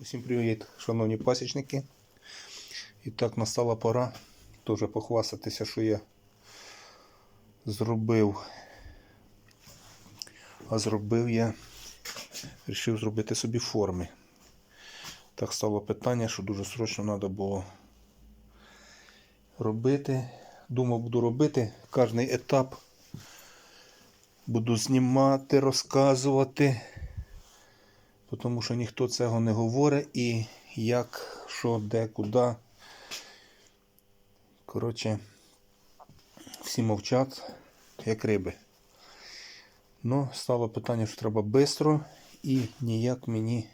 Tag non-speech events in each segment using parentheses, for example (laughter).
Усім привіт, шановні пасічники. І так настала пора теж похвастатися, що я зробив. А зробив я, вирішив зробити собі форми. Так стало питання, що дуже срочно треба було робити. Думав, буду робити кожний етап. Буду знімати, розказувати тому що ніхто цього не говорить і як, що, де, куди. Коротше, всі мовчать, як риби. Ну, стало питання, що треба швидко і ніяк мені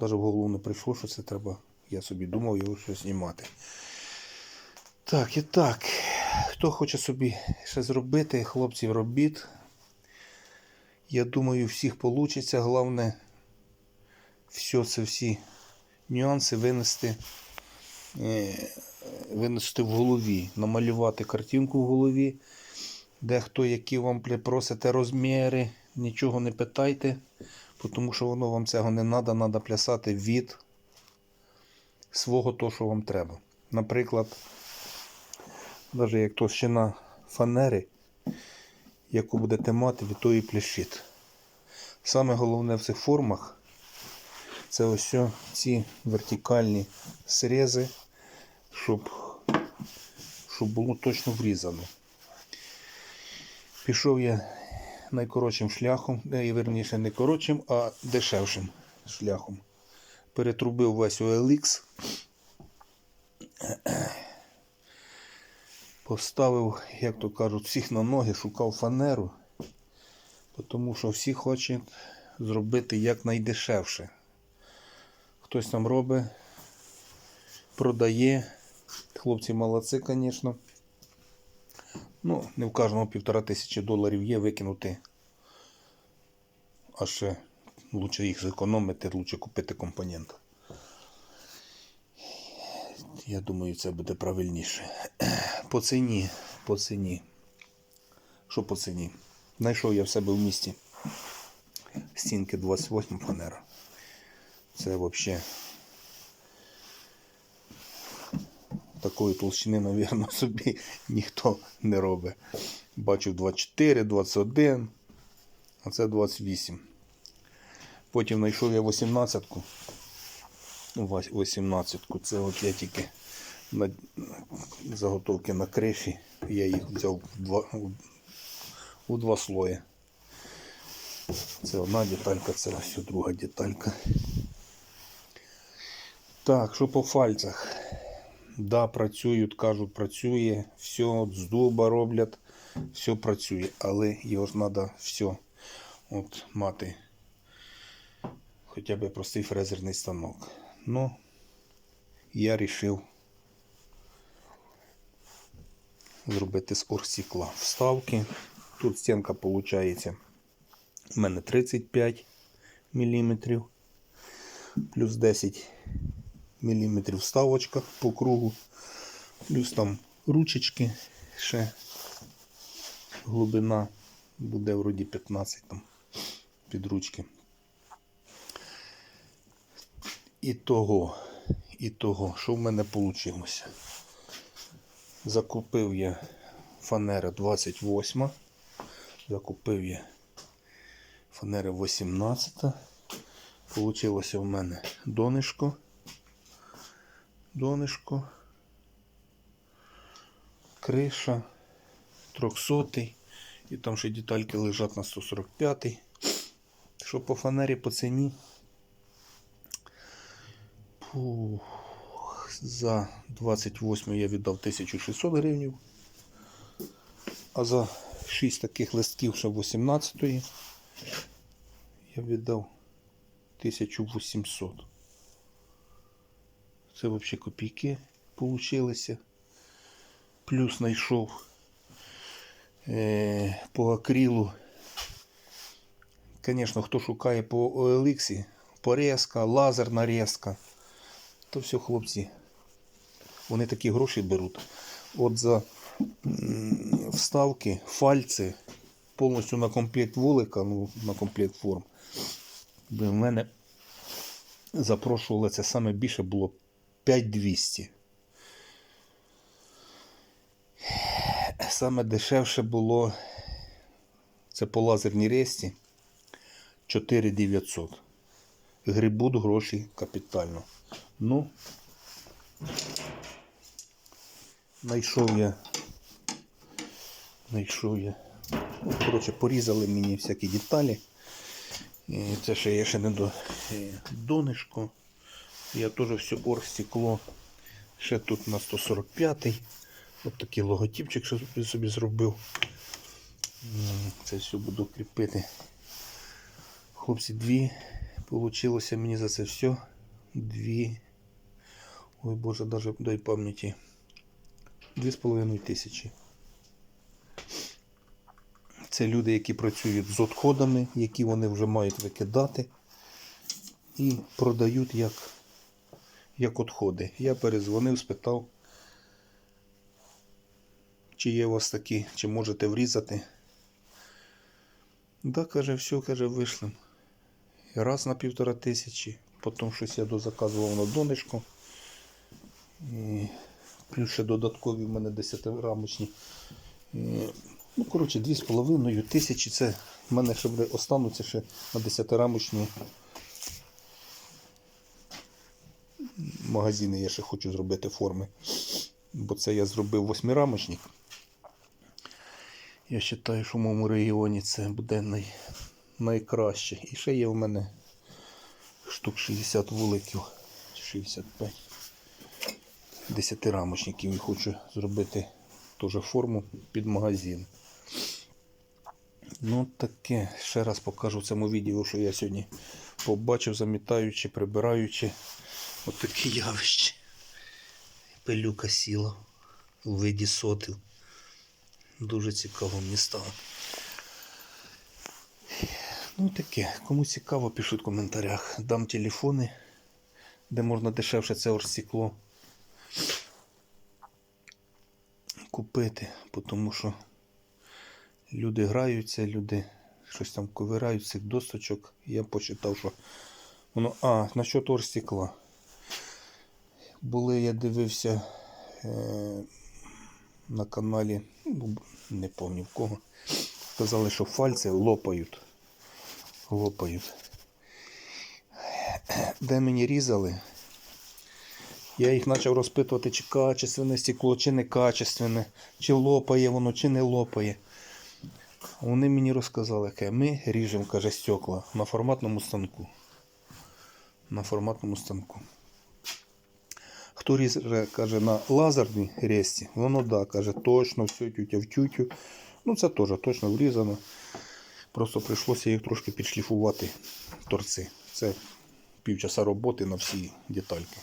навіть в голову не прийшло, що це треба. Я собі думав його щось знімати. Так, і так. Хто хоче собі ще зробити, хлопців робіт. Я думаю, всіх вийде. Головне, все це всі нюанси винести, е, винести в голові, намалювати картинку в голові, де хто які вам просите розміри, нічого не питайте, тому що воно вам цього не треба, треба плясати від свого того, що вам треба. Наприклад, навіть як товщина фанери, яку будете мати, від тої плящить. Саме головне в цих формах це ось ці вертикальні срези, щоб, щоб було точно врізано. Пішов я найкоротшим шляхом, е, і верніше не коротшим, а дешевшим шляхом. Перетрубив весь OLX. Поставив, як то кажуть, всіх на ноги, шукав фанеру, тому що всі хочуть зробити якнайдешевше. Хтось там робить, продає. Хлопці молодці, звісно. Ну, не в кожного півтора тисячі доларів є викинути. А ще лучше їх зекономити, лучше купити компонент. Я думаю, це буде правильніше. По ціні, по ціні. Що по ціні? Знайшов я в себе в місті стінки 28 фанера. Це взагалі такої толщини, мабуть, (laughs) собі ніхто не робить. Бачив 24, 21, а це 28. Потім знайшов я 18-ку. 18-ку. Це от я тільки заготовки на криші. Я їх взяв в два, у два слої. Це одна деталька, це ось друга деталька. Так, що по фальцях? Да, працюють, кажуть, працює, все з дуба роблять, все працює, але його ж треба все от, мати хоча б простий фрезерний станок. Ну, я вирішив зробити з оргстекла вставки. Тут стінка виходить у мене 35 мм, плюс 10 мм вставочка по кругу, плюс там ручечки ще глибина буде вроді 15 там під ручки. І того, і того, що в мене вийшло? Закупив я фанера 28, закупив я фанера 18. Получилося в мене донишко. Донишко. Криша. 300 і там ще детальки лежать на 145 Що по фанері по ціні? За 28 я віддав 1600 гривень. А за 6 таких листків ще 18 я віддав 1800. Це взагалі копійки получилися. Плюс знайшов е, по акрилу. Звісно, хто шукає по OLX, порезка, лазерна резка, то все хлопці. Вони такі гроші беруть. От за вставки, фальці, повністю на комплект вулика, ну, на комплект форм. В мене запрошували, це саме більше було 5200. Саме дешевше було це по лазерній ресті 4900. Грибуть гроші капітально. Ну, знайшов я. Знайшов я. Коротше, порізали мені всякі деталі. І це ще я ще не до е, донишко. Я теж все оргстекло. Ще тут на 145-й. Ось такий логотипчик, що собі зробив. Це все буду кріпити. Хлопці, дві. Получилося мені за це все. Дві. Ой Боже, даже дай пам'яті. Дві з половиною тисячі. Це люди, які працюють з відходами, які вони вже мають викидати і продають як, як відходи. Я перезвонив, спитав, чи є у вас такі, чи можете врізати. Да, каже, все, каже. І раз на півтора тисячі, потім щось я дозаказував на донечку. І плюс ще додаткові в мене 10-рамочні. Ну, коротше, 2,5 тисячі. Це в мене ще буде остануться ще на 10-рамочні магазини. Я ще хочу зробити форми. Бо це я зробив восьмирамочник. Я вважаю, що в моєму регіоні це буде най... найкраще. І ще є в мене штук 60 вуликів, 65 десятирамочників і хочу зробити теж форму під магазин. Ну таке, ще раз покажу в цьому відео, що я сьогодні побачив, замітаючи, прибираючи отакі явища. Пилюка сіла у виді сотил. Дуже цікаво мені стало. Ну таке, кому цікаво, пишіть в коментарях. Дам телефони, де можна дешевше це оргстекло купити, тому що люди граються, люди щось там ковирають цих досточок. Я почитав, що воно. А, насчет оргстекла. Були, я дивився е, на каналі, ну, не пам'ятаю в кого. Казали, що фальці лопають. Лопають. Де мені різали, я їх почав розпитувати, чи качественне стекло, чи не качественне, чи лопає воно, чи не лопає. Вони мені розказали, яке ми ріжемо, каже, стекла на форматному станку. На форматному станку. Хто ріже, каже, на лазерній резці, воно да, каже, точно, все тютя в тютю. Ну це теж точно врізано. Просто прийшлося їх трошки підшліфувати торці. Це півчаса роботи на всі детальки.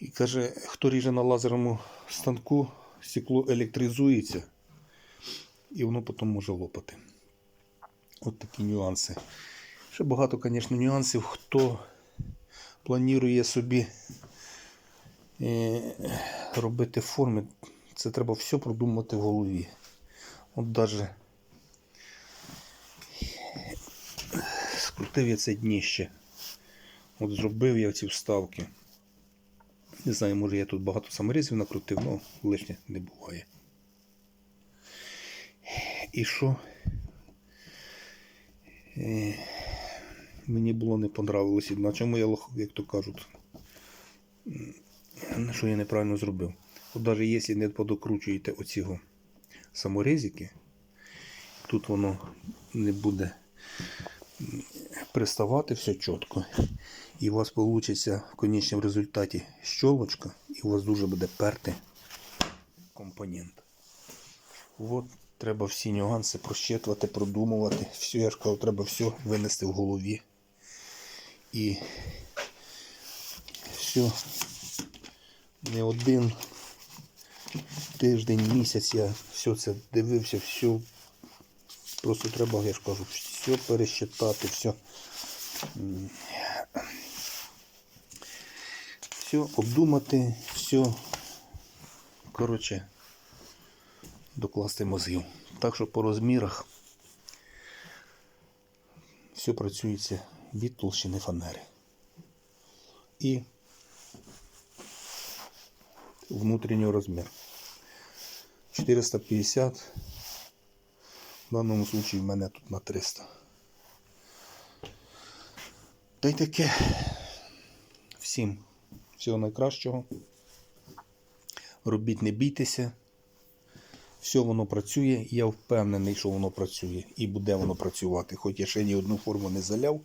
І каже, хто ріже на лазерному станку, стекло електризується і воно потім може лопати. От такі нюанси. Ще багато, звісно, нюансів, хто планує собі е, робити форми, це треба все продумати в голові. От даже скрутив я це дніще. От зробив я ці вставки. Не знаю, може я тут багато саморізів накрутив, але лишнє не буває. І що? Е, мені було не понравилось. На чому я як то кажуть, що я неправильно зробив. От навіть якщо не подокручуєте оцього саморезики, тут воно не буде приставати все чітко. І у вас вийде в конечному результаті щолочка, і у вас дуже буде перти компонент. От треба всі нюанси прощитувати, продумувати. Все, я ж кажу, треба все винести в голові. І все. Не один тиждень, місяць я все це дивився, все. Просто треба, я ж кажу, все пересчитати, все. Все обдумати, все. Коротше, докласти мозгів. Так що по розмірах все працюється від толщини фанери. і внутрішній розмір. 450. В даному випадку в мене тут на 300. Та й таке. Всім всього найкращого. Робіть, не бійтеся. Все воно працює. Я впевнений, що воно працює і буде воно працювати. Хоч я ще ні одну форму не заляв,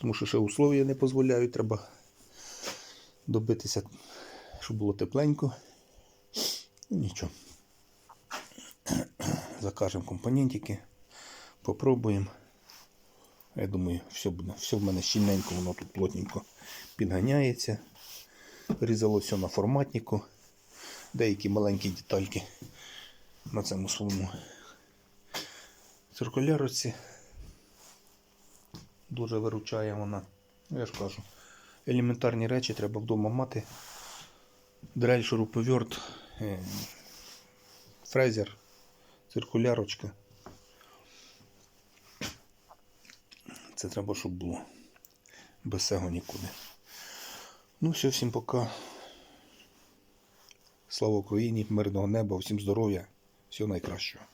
тому що ще условия не дозволяють. Треба добитися, щоб було тепленько. Нічого. Закажемо компонентики, попробуємо. Я думаю, все буде. Все в мене щільненько, воно тут плотненько підганяється. Різало все на форматнику. Деякі маленькі детальки на цьому своєму циркуляриці. Дуже виручає вона. Ну, Я ж кажу, елементарні речі треба вдома мати. Дрель, шуруповерт, е, фрезер, циркулярочка. Це треба, щоб було. Без цього нікуди. Ну, все, всім пока. Слава Україні, мирного неба, всім здоров'я, всього найкращого.